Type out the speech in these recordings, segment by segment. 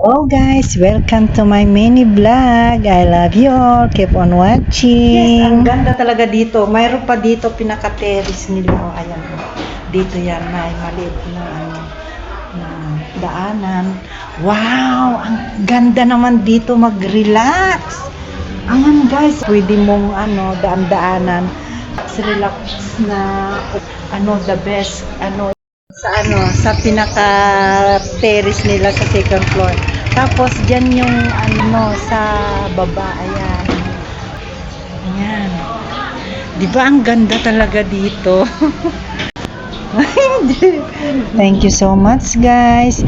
Hello guys, welcome to my mini vlog. I love you all. Keep on watching. Yes, ang ganda talaga dito. Mayroon pa dito pinaka-terrace nila. Oh, ayan. Dito yan, may maliit na ano na daanan. Wow, ang ganda naman dito mag-relax. Ayan guys, pwede mong ano, daan-daanan. Relax na ano the best ano sa ano sa pinaka terrace nila sa second floor. Tapos diyan yung ano sa baba ayan. Ayan. 'Di ba ang ganda talaga dito? Thank you so much guys.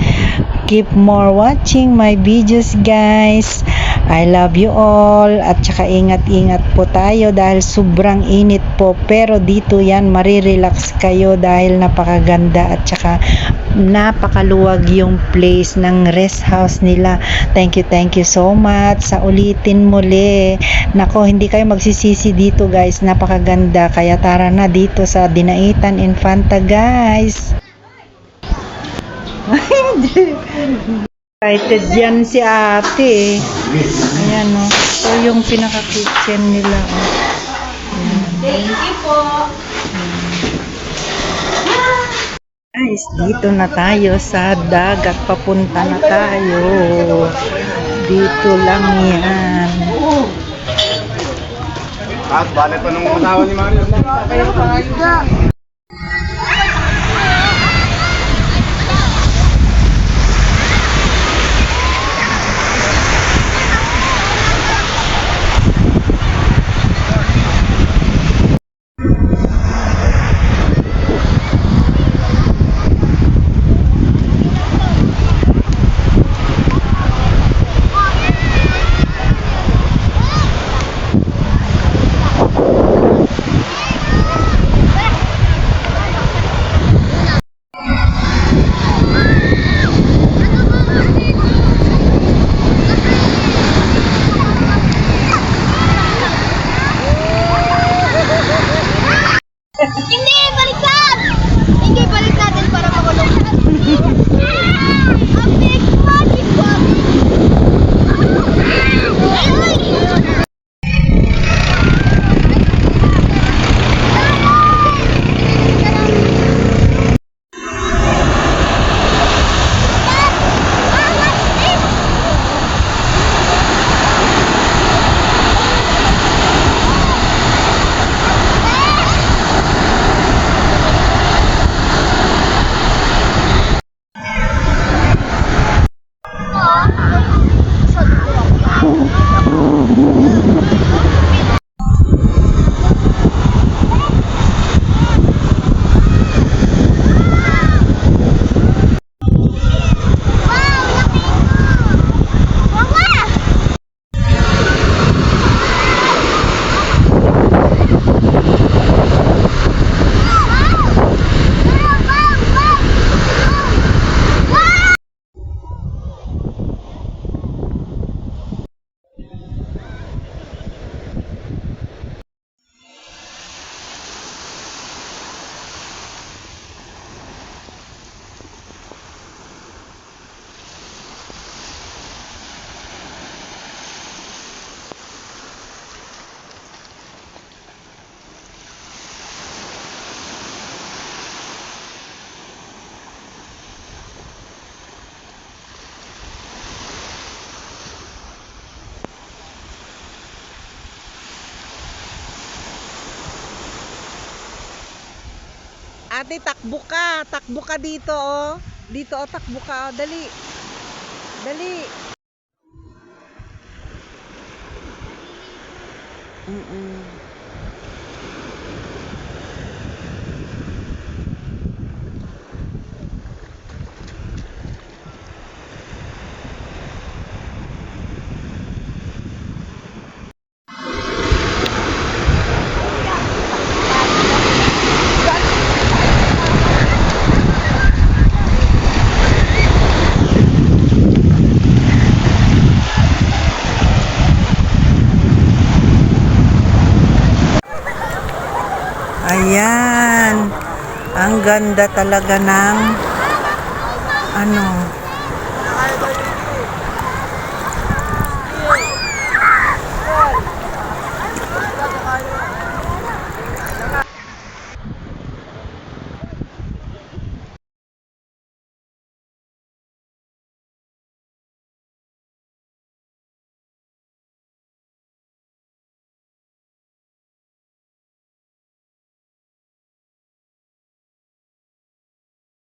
Keep more watching my videos guys. I love you all at saka ingat-ingat po tayo dahil sobrang init po pero dito yan marirelax kayo dahil napakaganda at saka napakaluwag yung place ng rest house nila. Thank you, thank you so much. Sa ulitin muli. Nako, hindi kayo magsisisi dito guys. Napakaganda. Kaya tara na dito sa Dinaitan Infanta guys. Excited yan si ate. Ayan o. Ito yung pinaka-kitchen nila. Oh. Thank you po. Guys, dito na tayo sa dagat. Papunta na tayo. Dito lang yan. At bale pa nung asawa ni Mario. Kaya pa Hindi, baliktad! Hindi, balik natin para makulong. Ate, takbo ka. Takbo ka dito, oh. Dito, oh, takbo ka. Oh. Dali. Dali. Mm-mm. ganda talaga ng ano